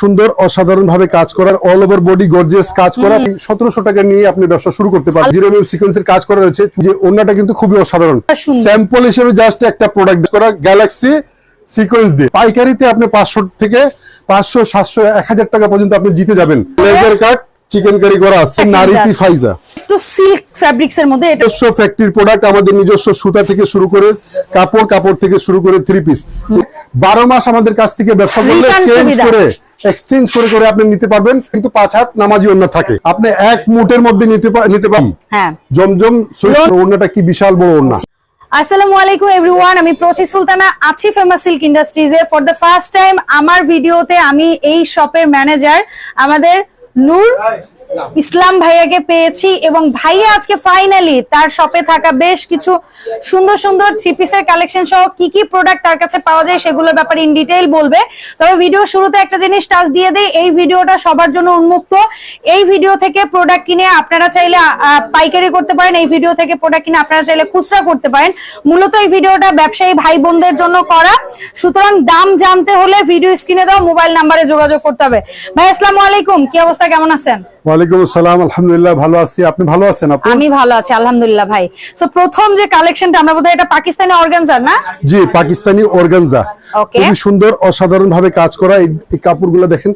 সুন্দর অসাধারণ ভাবে কাজ করার অল ওভার বডি গর্জিয়াস কাজ করা। সতেরোশো টাকা নিয়ে আপনি ব্যবসা শুরু করতে পারেন জিরো এম সিকোয়েন্সের কাজ করা রয়েছে যে অন্যটা কিন্তু খুবই অসাধারণ। স্যাম্পল হিসেবে জাস্ট একটা প্রোডাক্ট করা গ্যালাক্সি সিকোয়েন্স দিয়ে। পাইকারিতে আপনি পাঁচশো থেকে পাঁচশো সাতশো এক হাজার টাকা পর্যন্ত আপনি জিতে যাবেন। লেজার কাট চিকেন কারি করা আছে নারী ফাইজা। একটু সিল্ক ফ্যাব্রিক্স এর মধ্যে এটা নিজস্ব ফ্যাক্টরির প্রোডাক্ট আমাদের নিজস্ব সুতা থেকে শুরু করে কাপড় কাপড় থেকে শুরু করে থ্রি পিস বারো মাস আমাদের কাছ থেকে ব্যবসা করলে চেঞ্জ করে এক্সচেঞ্জ করে করে আপনি নিতে পারবেন। কিন্তু পাঁচ হাত নামাজি অন্য থাকে। আপনি এক মুটের মধ্যে নিতে নিতে পারেন হ্যাঁ। জমজম ওড়নাটা কি বিশাল বড় ওড়না। আসসালামু আলাইকুম এভরিওয়ান আমি প্রতি সুলতানা আছি ফেমাস সিল্ক ইন্ডাস্ট্রিজে ফর দ্য ফার্স্ট টাইম আমার ভিডিওতে আমি এই শপের ম্যানেজার আমাদের নূর ইসলাম। ভাইয়াকে পেয়েছি এবং ভাইয়া আজকে ফাইনালি তার শপে থাকা বেশ কিছু সুন্দর সুন্দর থ্রি পিসের কালেকশন সহ কি কি প্রোডাক্ট তার কাছে পাওয়া যায় সেগুলোর ব্যাপারে ইন ডিটেইল বলবে। তবে ভিডিও শুরুতে একটা জিনিস টাচ দিয়ে দেই এই ভিডিওটা সবার জন্য উন্মুক্ত। এই ভিডিও থেকে প্রোডাক্ট কিনে আপনারা চাইলে পাইকারি করতে পারেন এই ভিডিও থেকে প্রোডাক্ট কিনে আপনারা চাইলে খুচরা করতে পারেন। মূলত এই ভিডিওটা ব্যবসায়ী ভাই বোনদের জন্য করা। সুতরাং দাম জানতে হলে ভিডিও স্ক্রিনে দাও মোবাইল নাম্বারে যোগাযোগ করতে হবে। ভাই আসসালামু আলাইকুম কি অবস্থা? কেমন আছেন? ওয়ালাইকুম আসসালাম আলহামদুলিল্লাহ ভালো আছি। আপনি ভালো আছেন আপু? আমি ভালো আছি আলহামদুলিল্লাহ ভাই। সো প্রথম যে কালেকশনটা আমরা বোধহয় এটা পাকিস্তানি অর্গানজার না? জি পাকিস্তানি অর্গানজা. খুবই সুন্দর অসাধারণ ভাবে কাজ করা এই কাপড়গুলো দেখেন।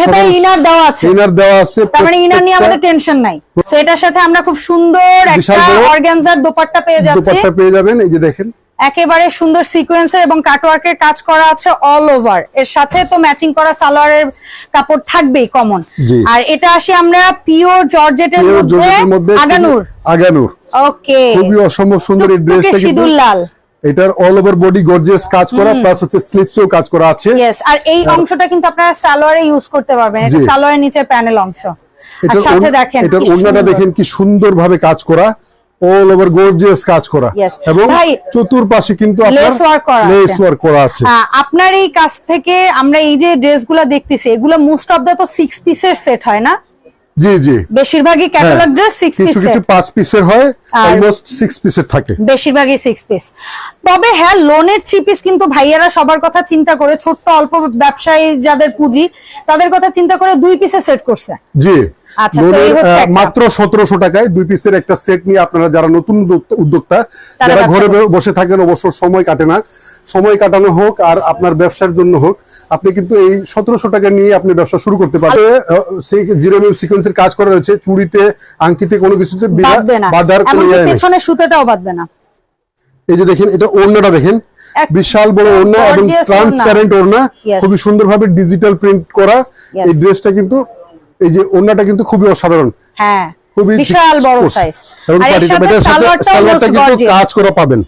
এটা ইনার দেওয়া আছে। ইনার দেওয়া আছে তার মানে ইনার নিয়ে আমাদের টেনশন নাই। সো এটার সাথে আমরা খুব সুন্দর একটা অর্গানজার দোপাট্টা পেয়ে যাচ্ছি। দুপাট্টা পেয়ে যাবেন এই যে দেখেন। একেবারে সুন্দর সিকোয়েন্সের এবং কাটওয়ার্কের কাজ করা আছে অল ওভার এর সাথে তো ম্যাচিং করা সালোয়ারের কাপড় থাকবেই কমন আর এটা আসি আমরা পিওর জর্জেটের মধ্যে আগানুর। আগানুর। ওকে খুবই অসম্ভব সুন্দর এই ড্রেসটা কিন্তু সিঁদুর লাল এটার অল ওভার বডি গর্জিয়াস কাজ করা প্লাস হচ্ছে স্লিপসেও কাজ করা আছে। ইয়েস আর এই অংশটা কিন্তু আপনারা সালোয়ারে ইউজ করতে পারবেন। এটা সালোয়ারের নিচের প্যানেল অংশ। আর সাথে দেখেন এটার কি ওড়নাটা দেখেন কি সুন্দর ভাবে কাজ করা। অল ওভার গর্জিয়াস কাজ করা। এবং চতুর্পাশে কিন্তু লেস ওয়ার্ক করা আছে। আপনার এই কাজ থেকে আমরা এই যে ড্রেসগুলো দেখতেছি এগুলো মোস্ট অফ দা তো সিক্স পিসের সেট হয় না? জি জি। বেশিরভাগই ক্যাটালগ ড্রেস সিক্স কিছু পিস কিছু পাঁচ পিসের হয় অলমোস্ট সিক্স পিসের থাকে। বেশিরভাগই সিক্স পিস তবে হ্যাঁ লোনের থ্রি পিস কিন্তু ভাইয়ারা সবার কথা চিন্তা করে ছোট্ট অল্প ব্যবসায়ী যাদের পুঁজি তাদের কথা চিন্তা করে দুই পিসে সেট করছে। জি। আচ্ছা। মাত্র সতেরোশো টাকায় দুই পিসের একটা সেট নিয়ে আপনারা যারা নতুন উদ্যোক্তা- যারা ঘরে বসে থাকেন অবশ্য সময় কাটে না। সময় কাটানো হোক আর আপনার ব্যবসার জন্য হোক আপনি কিন্তু এই সতেরোশো টাকা নিয়ে আপনি ব্যবসা শুরু করতে পারবেন। সিকোয়েন্সের কাজ করা রয়েছে চুড়িতে আংটিতে কোনো কিছুতে বাঁধার কোনো ইয়ে পেছনে সুতোটাও বাঁধবে না। এই যে দেখেন এটা ওড়নাটা দেখেন। বিশাল বড় ওড়না এবং ট্রান্সপারেন্ট ওড়না। খুবই সুন্দরভাবে ডিজিটাল প্রিন্ট করা। এই ড্রেসটা কিন্তু এই যে ওড়নাটা কিন্তু খুবই অসাধারণ। হ্যাঁ। খুবই বিশাল বড় সাইজ আর এর সাথে সালোয়ারটা কিন্তু কাজ করা পাবেন।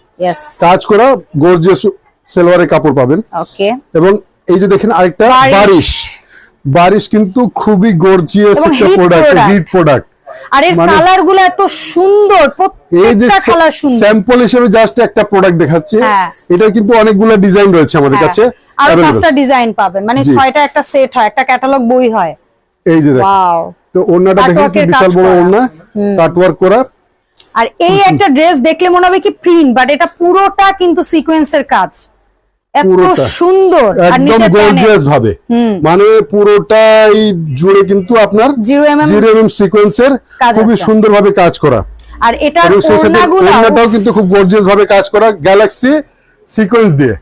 কাজ করা গর্জিয়াস সেলোয়ারের কাপড় পাবেন। ওকে এবং এই যে দেখেন আরেকটা বারিশ। বারিশ কিন্তু খুবই গর্জিয়াস একটা প্রোডাক্ট হিট প্রোডাক্ট আর এর মানে- কালারগুলো এত সুন্দর প্রত্যেকটা কালার সুন্দর। স্যাম্পল হিসেবে জাস্ট একটা প্রোডাক্ট দেখাচ্ছে। হ্যাঁ। এটা কিন্তু অনেকগুলো ডিজাইন রয়েছে আমাদের হ্যাঁ। কাছে আরও। পাঁচটা ডিজাইন পাবেন। মানে ছয়টা একটা সেট হয় একটা ক্যাটালগ বই হয়। এই যে ওয়াও তো ওড়নাটা দেখেন কি বিশাল বড়। ওড়না। কাটওয়ার্ক করা। আর এই একটা ড্রেস দেখলে মনে হবে কি প্রিন্ট বাট এটা পুরোটা কিন্তু সিকোয়েন্সের কাজ। এত পুরোটা। সুন্দর একদম গর্জিয়াস ভাবে। মানে পুরোটাই জুড়ে কিন্তু আপনার জিরো এম সিকোয়েন্সের খুবই আছে। সুন্দর ভাবে কাজ করা। আর এটার এবং ওড়নাগুলো কিন্তু খুব গর্জিয়াস ভাবে কাজ করা গ্যালাক্সি সিকোয়েন্স দিয়ে।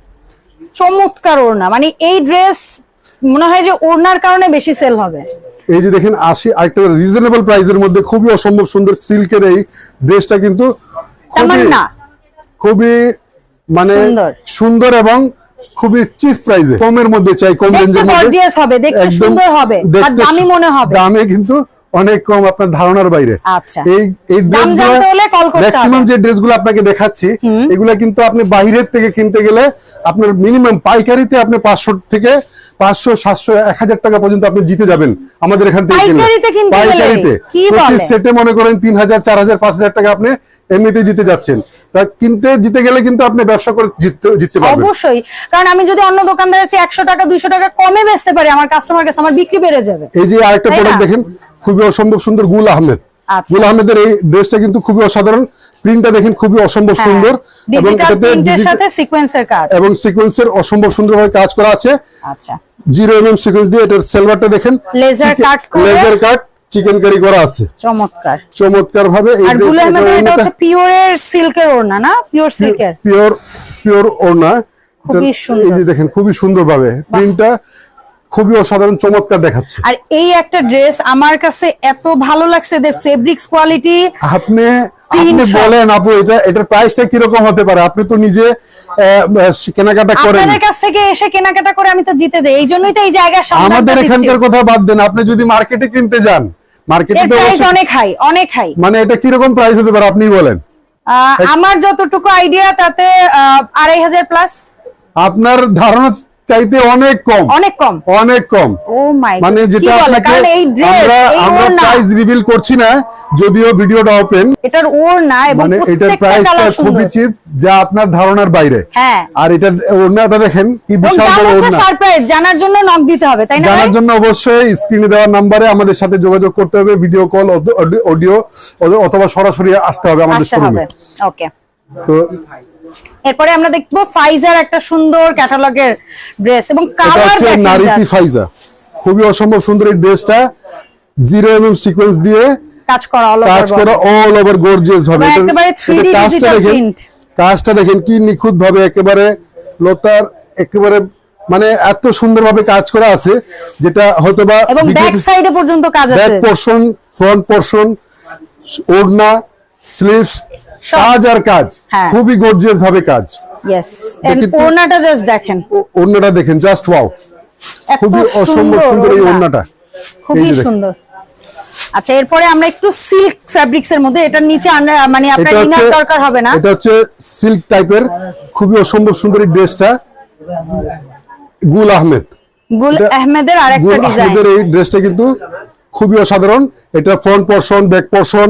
চমৎকার ওড়না। মানে এই ড্রেস মনে হয় যে ওড়নার কারণে বেশি সেল হবে। এই যে দেখেন আশি আরেকটা রিজনেবল প্রাইসের মধ্যে খুবই অসম্ভব সুন্দর সিল্কের এই ড্রেসটা কিন্তু খুবই খুবই মানে। সুন্দর এবং খুবই চিপ প্রাইসে কমের মধ্যে চাই কম রেঞ্জের মধ্যে। হবে দেখতে সুন্দর হবে আর দামি মনে হবে। দামে কিন্তু অনেক কম আপনার ধারণার বাইরে। আচ্ছা। এই এই ম্যাক্সিমাম যে ড্রেসগুলো আপনাকে দেখাচ্ছি এগুলা কিন্তু আপনি বাইরের থেকে কিনতে গেলে আপনার মিনিমাম পাইকারিতে আপনি পাঁচশো থেকে পাঁচশো সাতশো এক হাজার টাকা পর্যন্ত আপনি জিতে যাবেন আমাদের এখান থেকে পাইকারিতে? সেটে মনে করেন তিন হাজার চার হাজার পাঁচ হাজার টাকা আপনি এমনিতে জিতে যাচ্ছেন। কিনতে জিতে গেলে কিন্তু আপনি ব্যবসা করে জিততে পারবেন। অবশ্যই। কারণ আমি যদি অন্য দোকানদারের চেয়ে একশো টাকা দুইশো টাকা কমে বেচতে পারি আমার কাস্টমার কাছে আমার বিক্রি বেড়ে যাবে। এই যে আরেকটা প্রোডাক্ট দেখেন খুবই অসম্ভব সুন্দর গুল আহমেদ। আচ্ছা। গুল আহমেদের এই ড্রেসটা কিন্তু খুবই অসাধারণ। প্রিন্টটা দেখেন খুবই অসম্ভব সুন্দর। এবং এটাতে সাথে সিকোয়েন্সের কাজ। এবং সিকোয়েন্সের অসম্ভব সুন্দরভাবে কাজ করা আছে। আচ্ছা। জিরো এমএম সিকোয়েন্স দিয়ে এটার সেলভারটা দেখেন। Cut করে- লেজার কাট চিকেন কারি করা আছে। চমৎকার। চমৎকার ভাবে আর এটা হচ্ছে পিওরের সিল্কের ওড়না না? পিওর সিল্কের? পিওর পিওর ওড়না। খুবই সুন্দর। এই যে দেখেন খুবই সুন্দর ভাবে প্রিন্টটা খুবই অসাধারণ চমৎকার দেখাচ্ছে। আর এই একটা ড্রেস আমার কাছে এত ভালো লাগছে এদের ফেব্রিক্স কোয়ালিটি আপনি আপনি। বলেন আপু এটা এটার প্রাইসটা কীরকম হতে পারে? আপনি তো নিজে কেনাকাটা করেন। আপনাদের কাছ থেকে এসে কেনাকাটা করে আমি তো জিতে যাই। এই জন্যই তো এই জায়গার আমাদের এখানকার কথা বাদ দেন। আপনি যদি মার্কেটে কিনতে যান মার্কেটে প্রাইস অনেক হাই অনেক হাই মানে এটা প্রাইস হতে পারে আপনি বলেন? আমার যতটুকু আইডিয়া তাতে আড়াই হাজার প্লাস আপনার ধারণা চাইতে অনেক কম। অনেক কম। অনেক কম। ও মাই মানে যেটা আপনাকে আমরা প্রাইস রিভিল করছি না যদিও ভিডিওটা ওপেন এটার ওড়না এবং মানে এটার প্রাইসটা খুবই চিপ যা আপনার ধারণার বাইরে। হ্যাঁ। আর এটা ওড়নাটা দেখেন কি বিশাল বড় ওড়না। সারপ্রাইজ জানার জন্য নক দিতে হবে তাই না জানার জন্য অবশ্যই স্ক্রিনে দেওয়া নাম্বারে আমাদের সাথে যোগাযোগ করতে হবে ভিডিও কল অডিও অথবা সরাসরি আসতে হবে আমাদের শোরুমে ওকে তো এরপরে আমরা দেখব ফাইজার একটা সুন্দর ক্যাটালগের ড্রেস এবং কালার নারিতি ফাইজা খুবই অসম্ভব সুন্দর এই ড্রেসটা জিরো এমএম সিকোয়েন্স দিয়ে কাজ করা over কাজ করা অল ওভার গর্জিয়াস ভাবে। একেবারে 3D এটার কাজটা দেখেন কাজটা দেখেন কি নিখুঁত ভাবে একেবারে লতার একেবারে মানে এত সুন্দর ভাবে কাজ করা আছে যেটা হয়তো বা এবং ব্যাক সাইডে পর্যন্ত কাজ ব্যাক আছে। পোর্শন ফ্রন্ট পোর্শন ওড়না স্লিভস। কাজ আর কাজ। হ্যাঁ। খুবই গর্জিয়াস ভাবে কাজ। ইয়েস ওড়নাটা জাস্ট দেখেন। ওড়নাটা দেখেন জাস্ট ওয়াও খুবই অসম্ভব সুন্দর এই ওড়না। ওড়নাটা। খুবই। সুন্দর। আচ্ছা এরপরে আমরা একটু সিল্ক ফ্যাব্রিক্স এর মধ্যে এটার নিচে মানে আপনার ইনার দরকার হবে না। এটা হচ্ছে সিল্ক টাইপের খুবই অসম্ভব সুন্দর এই ড্রেসটা গুল আহমেদ। গুল আহমেদের আরেকটা ডিজাইন এই ড্রেসটা কিন্তু খুবই অসাধারণ। এটা front portion back portion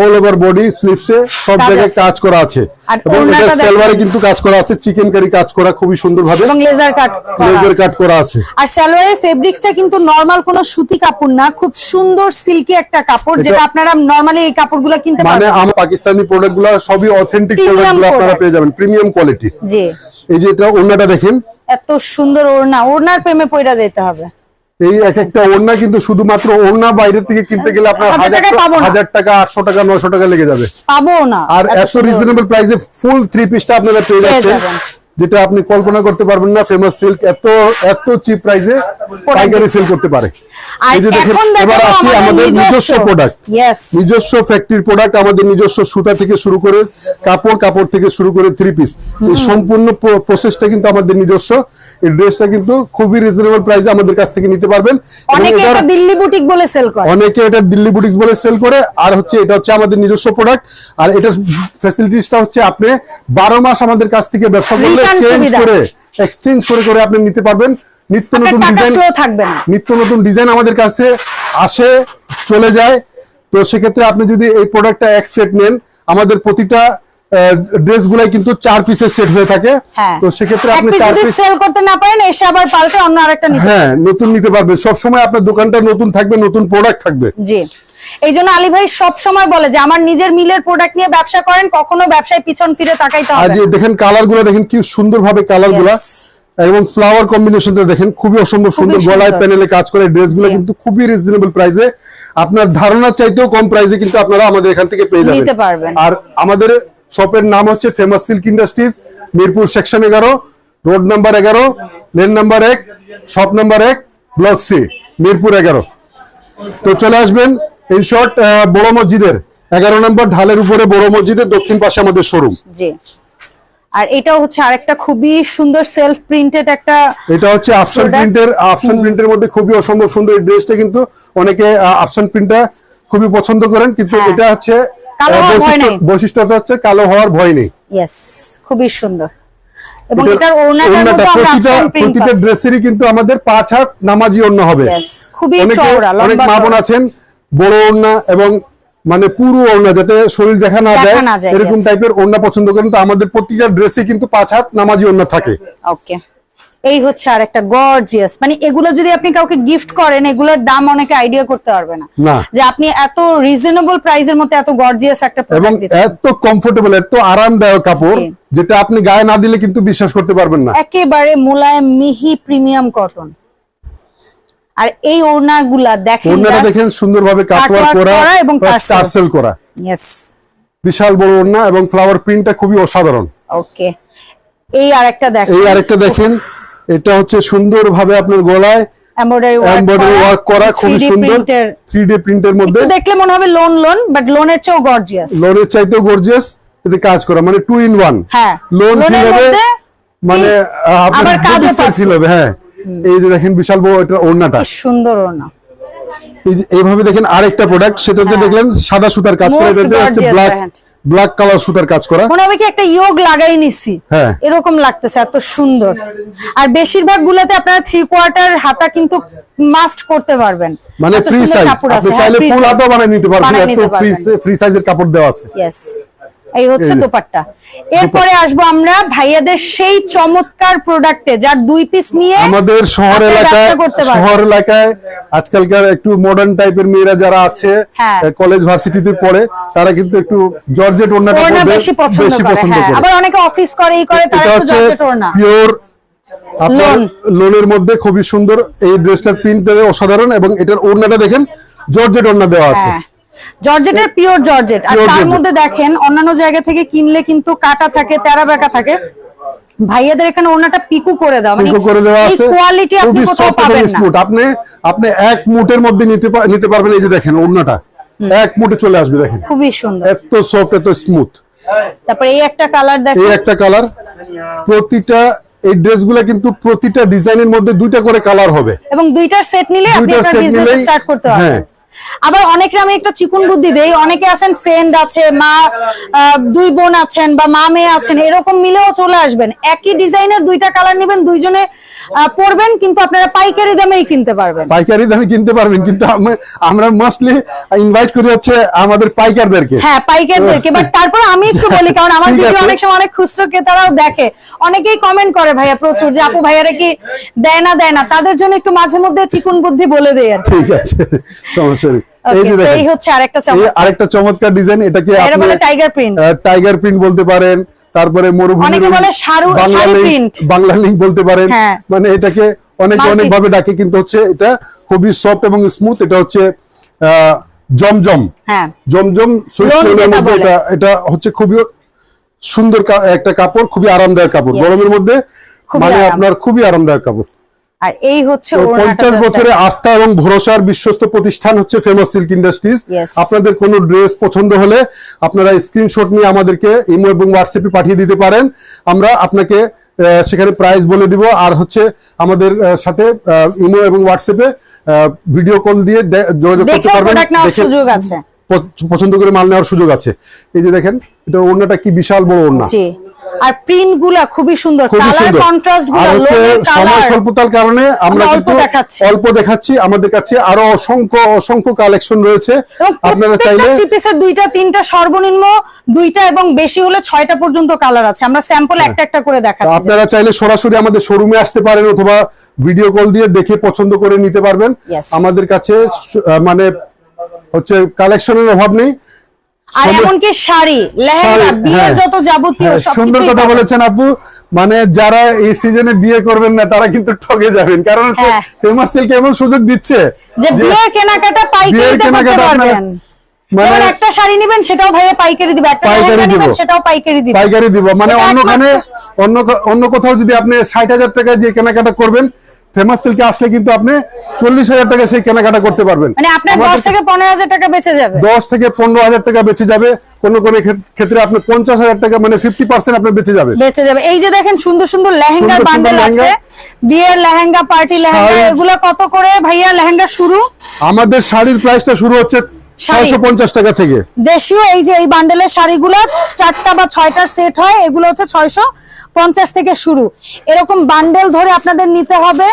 all over body স্লিভসে সব জায়গায় কাজ করা আছে। এবং এটা। সালোয়ারে কিন্তু কাজ করা আছে চিকেন কারি কাজ করা খুবই সুন্দর ভাবে এবং লেজার কাট লেজার কাট করা আছে। আর সালোয়ারের ফেব্রিক্সটা কিন্তু নরমাল কোনো সুতি কাপড় না খুব সুন্দর সিল্কি একটা কাপড় যেটা আপনারা নরমালি এই কাপড়গুলো কিনতে মানে পারবেন। আমার পাকিস্তানি প্রোডাক্টগুলো সবই অথেন্টিক Premium প্রোডাক্টগুলো আপনারা পেয়ে যাবেন প্রিমিয়াম কোয়ালিটি জি। এই যে এটা ওড়নাটা দেখেন। এত সুন্দর ওড়না ওড়নার প্রেমে পড়া যেতে হবে। এই এক একটা ওড়না কিন্তু শুধুমাত্র ওড়না বাইরে থেকে কিনতে গেলে আপনার হাজার টাকা আটশো টাকা নয়শো টাকা লেগে যাবে। পাবো না। আর এত রিজনেবল প্রাইসে ফুল থ্রি পিসটা আপনারা পেয়ে যাচ্ছেন। যেটা আপনি কল্পনা করতে পারবেন না ফেমাস সিল্ক এত এত চিপ প্রাইসে পাইকারি সেল করতে পারে। এই যে দেখেন এবার আসি আমাদের নিজস্ব প্রোডাক্ট নিজস্ব ফ্যাক্টরির প্রোডাক্ট আমাদের নিজস্ব সুতা থেকে শুরু করে কাপড় কাপড় থেকে শুরু করে থ্রি পিস এই সম্পূর্ণ প্রসেসটা কিন্তু আমাদের নিজস্ব। এই ড্রেসটা কিন্তু খুবই রিজনেবল প্রাইসে আমাদের কাছ থেকে নিতে পারবেন। অনেকে এটা দিল্লি বুটিক বলে সেল করে। অনেকে এটা দিল্লি বুটিক্স বলে সেল করে। আর হচ্ছে এটা হচ্ছে আমাদের নিজস্ব প্রোডাক্ট আর এটার ফ্যাসিলিটিসটা হচ্ছে আপনি বারো মাস আমাদের কাছ থেকে ব্যবসা করলে চেঞ্জ সুবিধা। করে এক্সচেঞ্জ করে করে আপনি নিতে পারবেন। নিত্য নতুন ডিজাইন থাকবে না। নিত্য নতুন ডিজাইন আমাদের কাছে আসে চলে যায়। তো সেক্ষেত্রে আপনি যদি এই প্রোডাক্টটা এক সেট নেন আমাদের প্রতিটা ড্রেস গুলাই কিন্তু চার পিসের সেট হয়ে থাকে। হ্যাঁ। তো সেক্ষেত্রে আপনি চার পিস সেল করতে না পারেন এসে আবার পাল্টে অন্য আরেকটা নিতে হ্যাঁ নতুন নিতে পারবেন। সবসময় আপনার দোকানটা নতুন থাকবে নতুন প্রোডাক্ট থাকবে। জি। এই জন্য আলী ভাই সব সময় বলে যে আমার নিজের মিলের প্রোডাক্ট নিয়ে ব্যবসা করেন কখনো ব্যবসায় পিছন ফিরে তাকাইতে হবে দেখেন কালারগুলো দেখেন কি সুন্দর ভাবে কালারগুলা এবং ফ্লাওয়ার কম্বিনেশনটা দেখেন খুবই অসম্ভব সুন্দর। গলায় প্যানেলে কাজ করে ড্রেসগুলো কিন্তু খুবই রিজনেবল প্রাইসে আপনার ধারণার চাইতেও কম প্রাইসে কিন্তু আপনারা আমাদের এখান থেকে পেয়ে যাবেন। নিতে পারবেন। আর আমাদের শপের নাম হচ্ছে famous silk industries Mirpur section এগারো রোড নাম্বার এগারো লেন নাম্বার এক শপ নাম্বার এক ব্লক সি মিরপুর এগারো। তো চলে আসবেন। ইন শর্ট বড় মসজিদের এগারো নম্বর ঢালের উপরে বড় মসজিদের দক্ষিণ পাশে আমাদের শোরুম জি। আর এটাও হচ্ছে আরেকটা খুবই সুন্দর সেলফ প্রিন্টেড একটা এটা হচ্ছে আফসান প্রিন্টের আফসান প্রিন্টের মধ্যে খুবই অসম্ভব সুন্দর এই ড্রেসটা কিন্তু অনেকে আফসান প্রিন্টটা খুবই পছন্দ করেন কিন্তু হ্যাঁ। এটা হচ্ছে কালো হওয়ার ভয় নেই। বৈশিষ্ট্যটা হচ্ছে কালো হওয়ার ভয় নেই। ইয়েস খুবই সুন্দর। এবং এটার ওড়নাটা প্রতিটা প্রতিটা ড্রেসেরই কিন্তু আমাদের পাঁচ হাত নামাজি অন্য হবে। খুবই চওড়া, লম্বা অনেক মা বোন আছেন বড় ওড়না এবং মানে পুরো ওড়না যাতে শরীর দেখা না যায় এরকম টাইপের ওড়না পছন্দ করেন তো আমাদের প্রতিটা ড্রেসে কিন্তু পাঁচ হাত নামাজি ওড়না থাকে। ওকে এই হচ্ছে আর একটা গর্জিয়াস মানে এগুলো যদি আপনি কাউকে গিফট করেন এগুলোর দাম অনেকে আইডিয়া করতে পারবে না। যে আপনি এত রিজনেবল প্রাইসের মধ্যে এত গর্জিয়াস একটা এবং এত কমফোর্টেবল এত আরামদায়ক কাপড় যেটা আপনি গায়ে না দিলে কিন্তু বিশ্বাস করতে পারবেন না। একেবারে মোলায়েম মিহি প্রিমিয়াম কটন আর এই ওড়নাগুলা দেখেন ওড়নাটা দেখেন সুন্দরভাবে কাটওয়ার্ক করা এবং টার্সেল করা। ইয়েস বিশাল বড় ওড়না এবং ফ্লাওয়ার প্রিন্টটা খুবই অসাধারণ। ওকে এই আরেকটা দেখেন। এই আরেকটা দেখেন। এটা হচ্ছে সুন্দরভাবে আপনার গলায় এমব্রয়ডারি ওয়ার্ক করা। 3D সুন্দর। প্রিন্টের থ্রি ডি প্রিন্টের মধ্যে। দেখলে মনে হবে লোন লোন বাট লোনের চেয়েও গর্জিয়াস লোনের চাইতেও গর্জিয়াস এতে কাজ করা মানে টু ইন ওয়ান হ্যাঁ। লোন লোনের হবে মানে আপনার পাচ্ছে। feel হবে হ্যাঁ। এই যে দেখেন বিশাল বড় এটা ওড়নাটা। সুন্দর ওড়না। এইভাবে দেখেন আরেকটা প্রোডাক্ট সেটাতে দেখলেন সাদা সুতার কাজ করা হ্যাঁ। এটাতে হচ্ছে ব্ল্যাক ব্ল্যাক কালার সুতার কাজ করা। মনে হবে কি একটা ইয়োগ লাগাই নিছি। হ্যাঁ। এরকম লাগতেছে এত সুন্দর। আর বেশিরভাগ গুলাতে আপনারা থ্রি কোয়ার্টার হাতা কিন্তু মাস্ট করতে পারবেন। মানে ফ্রি সাইজ আপনি হ্যাঁ, চাইলে ফুল। হাতও বানিয়ে নিতে পারবেন এত ফ্রি ফ্রি সাইজের কাপড় দেওয়া আছে। এই হচ্ছে দোপাট্টা। এরপরে আসব আমরা ভাইয়াদের সেই চমৎকার প্রোডাক্টে যার দুই পিস নিয়ে আমাদের শহর এলাকায়। শহর এলাকায় আজকালকার একটু মডার্ন টাইপের মেয়েরা যারা আছে হ্যাঁ। কলেজ ভার্সিটিতে পড়ে তারা কিন্তু একটু জর্জেট ওড়নাটা ওড়না বেশি পছন্দ বেশি করে পছন্দ হ্যাঁ। করে। আবার অনেকে অফিস করে এই করে তারা একটু জর্জেট ওড়না। পিওর আপনার লোনের মধ্যে খুবই সুন্দর এই ড্রেসটার প্রিন্ট অসাধারণ এবং এটার ওড়নাটা দেখেন জর্জেট ওড়না দেওয়া আছে। হ্যাঁ। জর্জেটের পিওর জর্জেট। আর তার মধ্যে দেখেন অন্যান্য জায়গা থেকে কিনলে কিন্তু কাটা থাকে তেরা বেঁকা থাকে। ভাইয়াদের এখানে ওনাটা পিকু করে দাও মানে করে দেওয়া এই আছে। কোয়ালিটি আপনি কোথাও পাবেন না। আপনি আপনি এক মুটের মধ্যে নিতে নিতে পারবেন এই যে দেখেন ওড়নাটা। এক মুটে চলে আসবে দেখেন। খুবই সুন্দর। এত সফট এত স্মুথ তারপরে এই একটা কালার এই দেখেন একটা কালার প্রতিটা এই ড্রেসগুলো কিন্তু প্রতিটা ডিজাইনের মধ্যে দুইটা করে কালার হবে। এবং দুইটার সেট নিলে আপনি আপনার বিজনেস স্টার্ট করতে হ্যাঁ। পারবেন আবার অনেকে আমি একটা চিকুন বুদ্ধি দেই। অনেকে আছেন ফ্রেন্ড আছে, মা দুই বোন আছেন বা মা মেয়ে আছেন, এরকম মিলেও চলে আসবেন। একই ডিজাইনের দুইটা কালার নেবেন, দুইজনে আহ, পরবেন কিন্তু আপনারা পাইকারি দামেই কিনতে পারবেন। পাইকারি দামে কিনতে পারবেন কিন্তু আমরা মোস্টলি ইনভাইট করি হচ্ছে আমাদের পাইকারদেরকে। হ্যাঁ পাইকারদেরকে। বাট তারপর আমি একটু বলি কারণ আমার ভিডিও অনেক সময় অনেক খুচরো ক্রেতারাও দেখে। অনেকেই কমেন্ট করে ভাইয়া প্রচুর যে আপু ভাইয়ারা কি দেয় না দেয় না? তাদের জন্য একটু মাঝে মধ্যে চিকুন বুদ্ধি বলে দেয় আর ঠিক আছে সমস্যা নেই। এই Okay, যে so এই দেখেন হচ্ছে আরেকটা চমৎকার আরেকটা চমৎকার ডিজাইন এটাকে আপনি বলে টাইগার প্রিন্ট টাইগার প্রিন্ট বলতে পারেন তারপরে মরুভূমির অনেকে বলে শাড়ু- শাড়ি লিঙ্ক বাংলা লিঙ্ক বলতে পারেন। হ্যাঁ। মানে এটাকে অনেক অনেক ভাবে ডাকে কিন্তু হচ্ছে এটা খুবই সফট এবং স্মুথ এটা হচ্ছে জমজম। হ্যাঁ। জমজম এটা হচ্ছে খুবই সুন্দর একটা কাপড় খুবই আরামদায়ক কাপড়। গরমের মধ্যে মানে আপনার খুবই আরামদায়ক কাপড়। আর এই হচ্ছে পঞ্চাশ দেখেন। আস্থা এবং ভরসার বিশ্বস্ত প্রতিষ্ঠান হচ্ছে ফেমাস সিল্ক ইন্ডাস্ট্রিজ আপনাদের কোনো ড্রেস পছন্দ হলে আপনারা স্ক্রিনশট নিয়ে আমাদেরকে ইমো এবং হোয়াটসঅ্যাপে পাঠিয়ে দিতে পারেন। আমরা আপনাকে সেখানে প্রাইস বলে দিব। আর হচ্ছে আমাদের সাথে ইমো এবং হোয়াটসঅ্যাপে ভিডিও কল দিয়ে যোগাযোগ করতে পারবেন। সুযোগ আছে। পছন্দ করে মাল নেওয়ার সুযোগ আছে। এই যে দেখেন এটা ওড়নাটা কি বিশাল বড় ওড়না। জি। আর প্রিন্টগুলা খুবই সুন্দর কালার কন্ট্রাস্টগুলা সময় স্বল্পতার কারণে আমরা অল্প কিন্তু দেখাচ্ছি। অল্প দেখাচ্ছি। আমাদের কাছে আরও অসংখ্য অসংখ্য কালেকশন রয়েছে। আপনারা চাইলে থ্রি পিসের দুইটা তিনটা সর্বনিম্ন দুইটা এবং বেশি হলে ছয়টা পর্যন্ত কালার আছে। আমরা স্যাম্পল। একটা একটা করে দেখাচ্ছি। আপনারা চাইলে সরাসরি আমাদের শোরুমে আসতে পারেন অথবা ভিডিও কল দিয়ে দেখে পছন্দ করে নিতে পারবেন। আমাদের কাছে মানে হচ্ছে কালেকশনের অভাব নেই। আর এমনকি শাড়ি লেহেঙ্গা বিয়ের হ্যাঁ। যত যাবতীয় হ্যাঁ, সুন্দর কথা বলেছেন আপু মানে যারা এই সিজনে বিয়ে করবেন না তারা কিন্তু ঠকে যাবেন কারণ হচ্ছে হ্যাঁ। ফেমাস সিল্ক এমন সুযোগ দিচ্ছে যে বিয়ের কেনাকাটা পাইকারিতে করতে পারবেন মানে একটা শাড়ি নিবেন সেটাও ভাইয়া পাইকারি দিবে। একটা পাইকারি দিব। সেটাও পাইকারি দিবে। পাইকারি দিব। মানে অন্যখানে অন্য অন্য কোথাও যদি আপনি ষাট হাজার টাকা যে কেনাকাটা করবেন ফেমাস সিল্কে আসলে কিন্তু আপনি চল্লিশ হাজার টাকা সেই কেনাকাটা করতে পারবেন। মানে আপনার থেকে টাকা বেঁচে যাবে। দশ থেকে পনেরো হাজার টাকা বেঁচে যাবে। কোন কোন ক্ষেত্রে আপনি পঞ্চাশ হাজার টাকা মানে বেঁচে যাবে। বেঁচে যাবে। এই যে দেখেন সুন্দর সুন্দর বান্ডেল আছে। লেহেঙ্গা। বিয়ের লেহেঙ্গা পার্টি লেহেঙ্গা। এগুলো কত করে ভাইয়া লেহেঙ্গা শুরু? আমাদের শাড়ির প্রাইসটা শুরু হচ্ছে শাড়ি। ছয়শো পঞ্চাশ টাকা থেকে। দেশীয় এই যে এই বান্ডেলের শাড়িগুলো চারটা বা ছয়টার সেট হয় এগুলো হচ্ছে ছয়শো পঞ্চাশ থেকে শুরু। এরকম বান্ডেল ধরে আপনাদের নিতে হবে।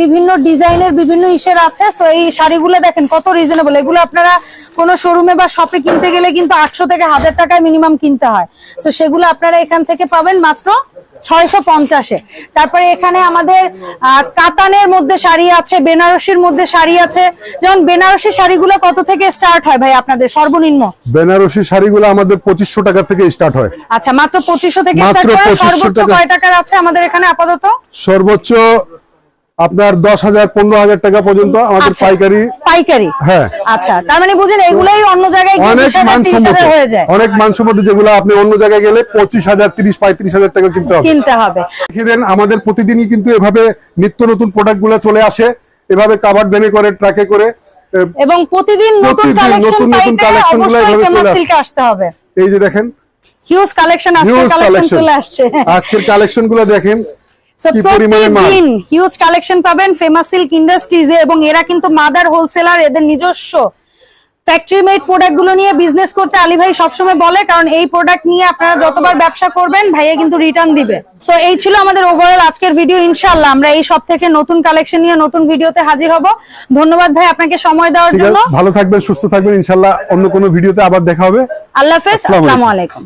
বিভিন্ন ডিজাইনের বিভিন্ন ইসের আছে। তো এই শাড়িগুলো দেখেন কত রিজনেবল এগুলো আপনারা কোনো শোরুমে বা শপে কিনতে গেলে কিন্তু আটশো থেকে হাজার টাকায় মিনিমাম কিনতে হয়। তো সেগুলো আপনারা এখান থেকে পাবেন মাত্র ছয়শো পঞ্চাশে। তারপরে এখানে আমাদের কাতানের মধ্যে শাড়ি আছে বেনারসির মধ্যে শাড়ি আছে। যেমন বেনারসি শাড়িগুলো কত থেকে স্টার্ট হয় ভাই আপনাদের? সর্বনিম্ন? বেনারসি শাড়িগুলো আমাদের পঁচিশশো টাকা থেকে স্টার্ট হয়। আচ্ছা মাত্র পঁচিশশো থেকে সর্বোচ্চ কয় টাকার আছে আমাদের এখানে আপাতত? সর্বোচ্চ আপনার দশ হাজার পনেরো হাজার টাকা পর্যন্ত আমাদের আচ্ছা। পাইকারি। পাইকারি? হ্যাঁ। আচ্ছা তার মানে বুঝেন এগুলাই অন্য জায়গায় অনেক 20,000, মানসম্মত। 30,000 হয়ে যায়। অনেক মানসম্মত যেগুলো আপনি অন্য জায়গায় গেলে পঁচিশ হাজার তিরিশ পঁয়ত্রিশ হাজার টাকা কিনতে হবে। কিনতে হবে। দেন আমাদের প্রতিদিনই কিন্তু এভাবে নিত্য নতুন প্রোডাক্টগুলো চলে আসে। এভাবে কাবার ভ্যানে করে ট্রাকে করে এবং প্রতিদিন নতুন কালেকশন নতুন নতুন collection গুলো এভাবে চলে আসতে হবে। এই যে দেখেন হিউজ কালেকশন আজকে কালেকশন কালেকশন চলে আসছে। আজকের কালেকশনগুলো দেখেন So, কি প্রতিদিন হিউজ কালেকশন পাবেন ফেমাস সিল্ক ইন্ডাস্ট্রিজে এবং এরা কিন্তু মাদার হোলসেলার এদের নিজস্ব ফ্যাক্টরি মেড প্রোডাক্টগুলো নিয়ে বিজনেস করতে আলী ভাই সবসময় বলে কারণ এই প্রোডাক্ট নিয়ে আপনারা যতবার ব্যবসা করবেন ভাইয়া কিন্তু রিটার্ন দিবে। সো এই ছিল আমাদের ওভারঅল আজকের ভিডিও ইনশাআল্লাহ আমরা এই সব থেকে নতুন কালেকশন নিয়ে নতুন ভিডিওতে হাজির হব। ধন্যবাদ ভাই আপনাকে সময় দেওয়ার জন্য। ভালো থাকবেন সুস্থ থাকবেন ইনশাল্লাহ অন্য কোনো ভিডিওতে আবার দেখা হবে। আল্লাহ হাফেজ আসসালামু আলাইকুম।